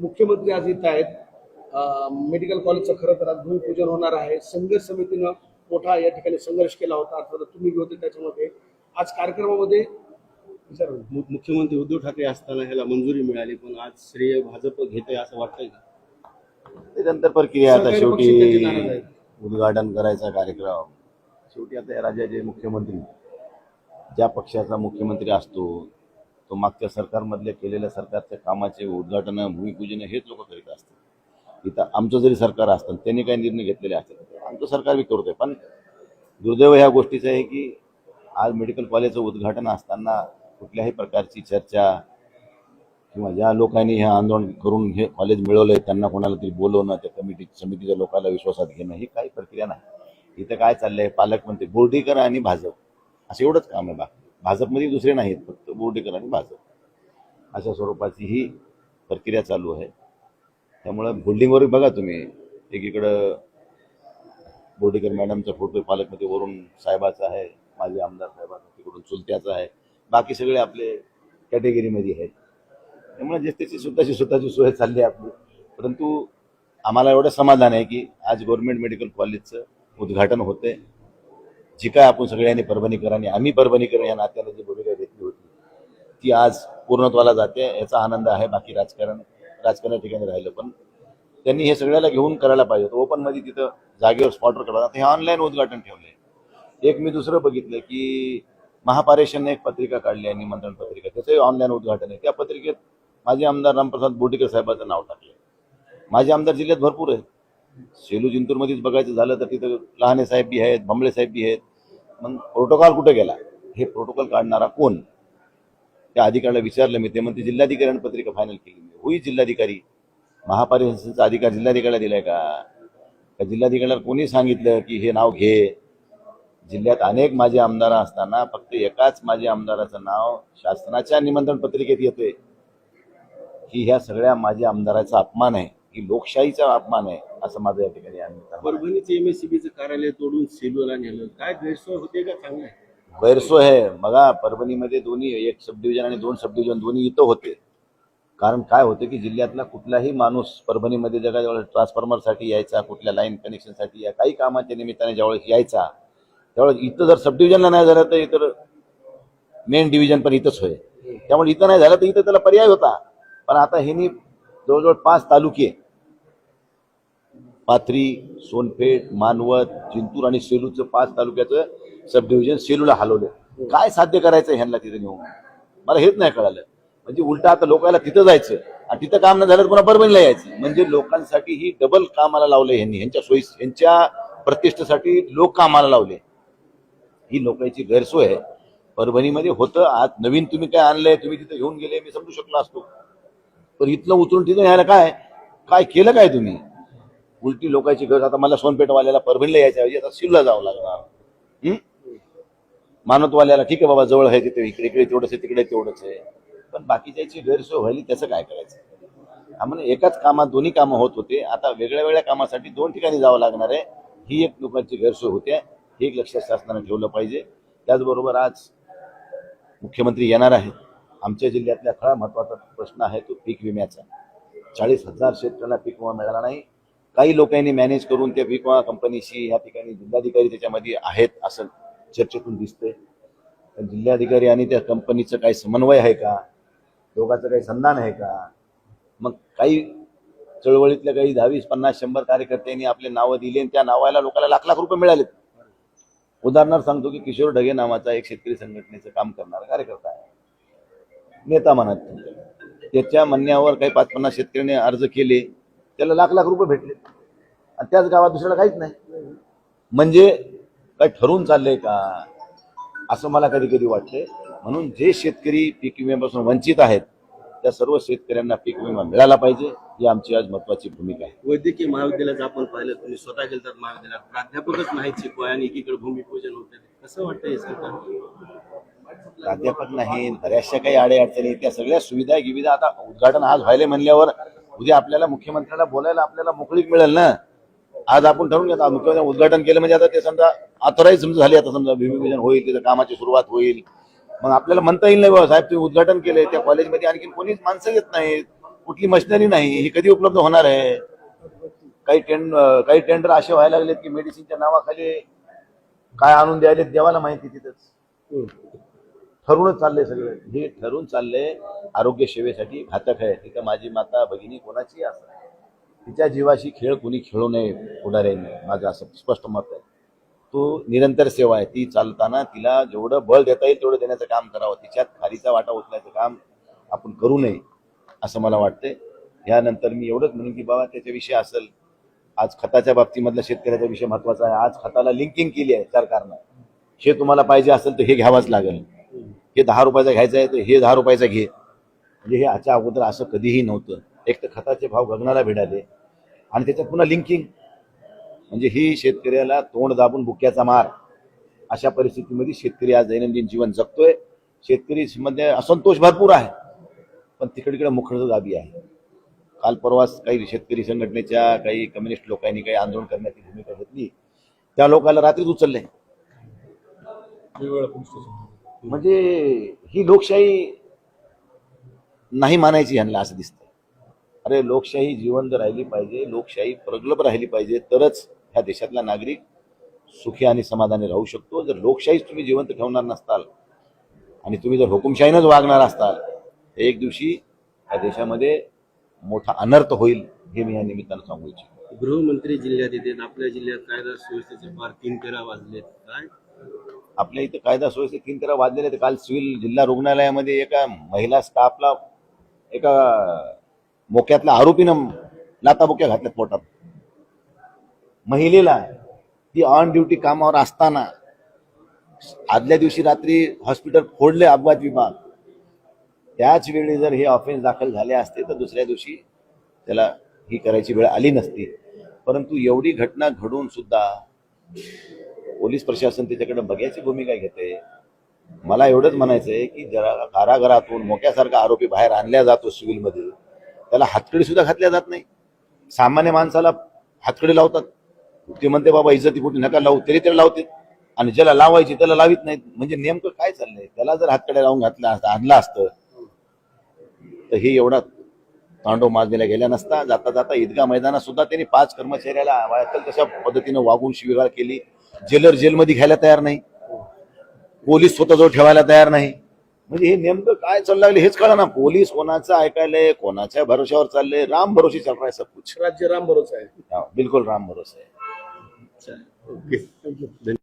मुख्यमंत्री आज इथं आहेत. मेडिकल कॉलेजचं खरं तर आज भूमिपूजन होणार आहे. संघर्ष समितीनं मोठा या ठिकाणी संघर्ष केला होता. अर्थात तुम्ही होते त्याच्यामध्ये. आज कार्यक्रमामध्ये मुख्यमंत्री उद्धव ठाकरे असताना ह्याला मंजुरी मिळाली पण आज श्रेय भाजप घेते असं वाटतंय का? त्यानंतर प्रक्रिया आता. शेवटी. उद्घाटन करायचा कार्यक्रम. शेवटी आता या राज्याचे मुख्यमंत्री ज्या पक्षाचा मुख्यमंत्री असतो तो मागच्या सरकारमधल्या केलेल्या सरकारच्या कामाचे उद्घाटन भूमिपूजन हेच लोक करीत असतात. इथं आमचं जरी सरकार असतं त्यांनी काही निर्णय घेतलेले असतात आमचं सरकार बी करतोय. पण दुर्दैव ह्या गोष्टीचं आहे की आज मेडिकल कॉलेजचं उद्घाटन असताना कुठल्याही प्रकारची चर्चा किंवा ज्या लोकांनी हे आंदोलन करून हे कॉलेज मिळवलं आहे त्यांना कोणाला तरी बोलवणं त्या कमिटी समितीच्या लोकांना विश्वासात घेणं ही काही प्रक्रिया नाही. इथं काय चाललंय? पालकमंत्री बोर्डीकर आणि भाजप. असं एवढंच काम आहे बाकी. भाजपमध्ये दुसरे नाहीत फक्त बोर्डेकर आणि भाजप. अशा स्वरूपाची ही प्रक्रिया चालू आहे. त्यामुळं होल्डिंगवर बघा तुम्ही. एकीकडं बोर्डेकर मॅडमचा फोटो पालकमध्ये वरून साहेबाचा आहे माझे आमदार साहेबाचा तिकडून चुलत्याचा आहे. बाकी सगळे आपले कॅटेगरीमध्ये आहेत. त्यामुळे जे त्याची स्वतःची स्वतःची सोय चालली आहे आपली. परंतु आम्हाला एवढं समाधान आहे की आज गव्हर्नमेंट मेडिकल कॉलेजचं उद्घाटन होतंय. जी काय आपण सगळ्यांनी परभणीकरांनी आम्ही परभणीकर या नात्याने जी भूमिका घेतली होती ती आज पूर्णत्वाला जाते याचा आनंद आहे बाकी राजकारण राजकारण ठिकाणी राहिलं. पण त्यांनी हे सगळ्याला घेऊन करायला पाहिजे होतं. ओपनमध्ये तिथं जागेवर स्पॉटवर करायला आता हे ऑनलाईन उद्घाटन ठेवलंय. एक मी दुसरं बघितलं की महापारेषणने एक पत्रिका काढली आहे निमंत्रण पत्रिका. त्याचंही ऑनलाईन उद्घाटन आहे. त्या पत्रिकेत माझे आमदार रामप्रसाद बोर्डीकर साहेबाचं नाव टाकलं माझे आमदार जिल्ह्यात भरपूर आहेत. सेलू जिंतूरमध्येच बघायचं झालं तर तिथं लहाने साहेब बी आहेत भंबळे साहेब बी आहेत. मग प्रोटोकॉल कुठे गेला? हे प्रोटोकॉल काढणारा कोण? त्या अधिकाऱ्याला विचारलं मी ते म्हणते जिल्हाधिकाऱ्याने पत्रिका फायनल केली होई जिल्हाधिकारी. महापालिकेचा अधिकार जिल्हाधिकाऱ्याला दिलाय का? त्या जिल्हाधिकाऱ्याला कोणी सांगितलं की हे नाव घे? जिल्ह्यात अनेक माझे आमदार असताना फक्त एकाच माझे आमदाराचं नाव शासनाच्या निमंत्रण पत्रिकेत येते ही ह्या सगळ्या माझ्या आमदाराचा अपमान आहे. ही लोकशाहीचा अपमान आहे असं माझं या ठिकाणी आम्ही परभणीचे एमएससीबीचं कार्यालय तोडून सेलूला नेलं. काय गैरसोय होते का चांगलं? गैरसोय आहे. बघा परभणीमध्ये दोन्ही एक सब डिव्हिजन आणि दोन सब डिव्हिजन दोन्ही इथं होते. कारण काय होतं की जिल्ह्यातला कुठलाही माणूस परभणीमध्ये जगा ज्यावेळेस ट्रान्सफॉर्मरसाठी यायचा कुठल्या लाईन कनेक्शनसाठी या काही कामाच्या निमित्ताने ज्यावेळेस यायचा त्यावेळेस इथं जर सब डिव्हिजनला नाही झालं तर इतर मेन डिव्हिजन पण इथंच होय. त्यामुळे इथं नाही झालं तर इथं त्याला पर्याय होता. पण आता ह्यांनी जवळजवळ पाच तालुके पाथरी सोनपेठ मानवत जिंतूर आणि सेलूचं पाच तालुक्याचं सब डिव्हिजन सेलूला हलवलं काय साध्य करायचं ह्यांना तिथे नेऊन? मला हेच नाही कळालं. म्हणजे उलटा आता लोकांना तिथं जायचं आणि तिथं काम न झालं तर पुन्हा परभणीला यायचं. म्हणजे लोकांसाठी ही डबल कामाला लावलं ह्यांनी. ह्यांच्या सोयी ह्यांच्या प्रतिष्ठेसाठी लोक कामाला लावले. ही लोकांची गैरसोय आहे. परभणीमध्ये होतं. आज नवीन तुम्ही काय आणलंय तुम्ही तिथे घेऊन गेले मी समजू शकलो असतो. पण इथलं उतरून तिथं यायला काय? काय केलं काय तुम्ही? उलटी लोकांची गरज. आता मला सोनपेठवाल्याला परभणीला यायच्या ऐवजी आता सिल्ला जावं लागणार. मानवतवाल्याला ठीक आहे बाबा जवळ आहे तिथे. इकडे इकडे तेवढंच आहे तिकडे तेवढंच आहे. पण बाकीच्याची गैरसोय व्हायली त्याचं काय करायचं? आम्हाला एकाच कामात दोन्ही कामं होत होते. आता वेगळ्या वेगळ्या कामासाठी दोन ठिकाणी जावं लागणार आहे. ही एक लोकांची गैरसोय होते. हे एक लक्षात शासनाने ठेवलं पाहिजे. त्याचबरोबर आज मुख्यमंत्री येणार आहेत. आमच्या जिल्ह्यातल्या खरा महत्त्वाचा प्रश्न आहे तो पीक विम्याचा. चाळीस हजार शेतकऱ्यांना पीक विमा मिळाला नाही. काही लोकांनी मॅनेज करून त्या विमा कंपनीशी या ठिकाणी जिल्हाधिकारी त्याच्यामध्ये आहेत असं चर्चेतून दिसते पण जिल्हाधिकारी आणि त्या कंपनीचं काही समन्वय आहे का? दोघांचं काही संधान आहे का? मग काही चळवळीतल्या काही दहावीस पन्नास शंभर कार्यकर्त्यांनी आपले नावं दिली आणि त्या नावाला लोकांना लाख लाख रुपये मिळालेत. उदाहरणार्थ सांगतो की किशोर ढगे नावाचा एक शेतकरी संघटनेचं काम करणारा कार्यकर्ता आहे. नेता म्हणत त्याच्या म्हणण्यावर काही पाच पन्नास शेतकऱ्यांनी अर्ज केले. त्याला लाख लाख रुपये भेटले. आणि त्याच गावात दुसऱ्याला काहीच नाही. म्हणजे काय ठरवून चाललंय का? असं मला कधी कधी वाटतंय. म्हणून जे शेतकरी पीक विम्यापासून वंचित आहेत त्या सर्व शेतकऱ्यांना पीक विमा मिळाला पाहिजे. ही आमची आज महत्वाची भूमिका आहे. वैद्यकीय महाविद्यालयाचं आपण पाहिलं तुम्ही स्वतः गेलं तर महाविद्यालयात. प्राध्यापकच नाही शिकवाय आणि एकीकडे भूमिपूजन होते. कसं वाटतं सरकार? प्राध्यापक नाही बऱ्याचशा काही अडे अडचणी त्या सगळ्या सुविधा गिविधा आता उद्घाटन आज व्हायला म्हणल्यावर उद्या आपल्याला मुख्यमंत्र्याला बोलायला आपल्याला मोकळीक मिळेल ना? आज आपण ठरवून घेतो मुख्यमंत्री उद्घाटन केलं म्हणजे आता ते समजा ऑथराईज समजा झाली आता समजा भूमिपूजन होईल तिथं कामाची सुरुवात होईल. मग आपल्याला म्हणता येईल नाही बाबा साहेब तुम्ही उद्घाटन केलंय त्या कॉलेजमध्ये आणखी कोणीच माणसं येत नाहीत कुठली मशिनरी नाही ही कधी उपलब्ध होणार आहे? काही टेंड काही टेंडर असे व्हायला लागलेत की मेडिसिनच्या नावाखाली काय आणून द्यायलेत देवाला माहिती तिथंच. ठरवूनच ठरूनच चाललंय सगळं. हे ठरून चाललंय आरोग्य सेवेसाठी घातक आहे तिथं माझी माता भगिनी कोणाची असं तिच्या जीवाशी खेळ कोणी खेळू नये पुढाऱ्याने माझं असं स्पष्ट मत आहे. तो निरंतर सेवा आहे. ती चालताना तिला जेवढं बळ देता येईल तेवढं देण्याचं काम करावं. तिच्यात खारीचा वाटा उचलायचं काम आपण करू नये असं मला वाटतंय. यानंतर मी एवढंच म्हणून की बाबा त्याच्याविषयी असेल आज खताच्या बाबतीमधला शेतकऱ्याचा विषय महत्त्वाचा आहे. आज खताला लिंकिंग केली आहे सरकारनं. हे तुम्हाला पाहिजे असेल तर हे घ्यावंच लागेल. हे दहा रुपयाचा घ्यायचं आहे तर हे दहा रुपयाचा घे. म्हणजे हे याच्या अगोदर असं कधीही नव्हतं. एक तर खताचे भाव गगनाला भिडाले. आणि त्याच्यात पुन्हा लिंकिंग. म्हणजे ही शेतकऱ्याला तोंड दाबून बुक्याचा मार. अशा परिस्थितीमध्ये शेतकरी आज दैनंदिन जीवन जगतोय. शेतकरी मध्ये असंतोष भरपूर आहे. पण तिकडे मुखडचं दाबी आहे. काल परवाच काही शेतकरी संघटनेच्या काही कम्युनिस्ट लोकांनी काही आंदोलन करण्याची भूमिका घेतली. त्या लोकांना रात्रीच उचलले. म्हणजे ही लोकशाही नाही मानायची ह्यांना असं दिसतंय. अरे लोकशाही जिवंत राहिली पाहिजे लोकशाही प्रगल्भ राहिली पाहिजे तरच ह्या देशातला नागरिक सुखी आणि समाधानी राहू शकतो. जर लोकशाहीच तुम्ही जिवंत ठेवणार नसताल आणि तुम्ही जर हुकुमशाहीनंच वागणार असताल तर एक दिवशी या देशामध्ये मोठा अनर्थ होईल हे मी या निमित्तानं सांगू इच्छितो. गृहमंत्री जिल्ह्यात येते आपल्या जिल्ह्यात कायदा सुव्यवस्थेचे फार तीन तेरा वाजलेत. काय? आपल्या इथं कायदा सुव्यवस्था तीन तेरा वाजलेले आहेत. काल सिव्हिल जिल्हा रुग्णालयामध्ये एका महिला स्टाफला एका मोक्यातल्या आरोपीनं लाताबोक्या घातल्यात पोटात. महिलेला ती ऑन ड्युटी कामावर असताना आदल्या दिवशी रात्री हॉस्पिटल फोडले अपघात विभाग. त्याच वेळी जर हे ऑफेन्स दाखल झाले असते तर दुसऱ्या दिवशी त्याला ही करायची वेळ आली नसती. परंतु एवढी घटना घडून सुद्धा पोलीस प्रशासन त्याच्याकडे बघायची भूमिका घेते. मला एवढंच म्हणायचं आहे की जरा कारागृहातून मोक्यासारखा आरोपी बाहेर आणल्या जातो सिव्हिलमध्ये त्याला हातकडी सुद्धा घातल्या जात नाही. सामान्य माणसाला हातकडी लावतात. ते म्हणते बाबा इज्जती कुठे नका लावू तरी त्याला लावते. आणि ज्याला लावायची त्याला लावित नाहीत. म्हणजे नेमकं काय चाललंय? त्याला जर हातकड्या लावून घातलं असतं आणलं असतं तर हे एवढा तांडव माजलेला गेला नसता. जाता जाता ईदगा मैदानात सुद्धा त्यांनी पाच कर्मचाऱ्याला कशा तशा पद्धतीनं वागून शिवीगाळ केली. जेलर जेलमध्ये घ्यायला तयार नाही. पोलीस स्वतःजवळ ठेवायला तयार नाही. म्हणजे हे नेमकं काय चालू लागले हेच कळलं ना पोलीस कोणाचं ऐकायलंय कोणाच्या भरोश्यावर चाललंय? राम भरोशी चाल रहा है सब कुछ राज्य राम भरोसा आहे. हा, बिलकुल राम भरोसा है ओके. थँक्यू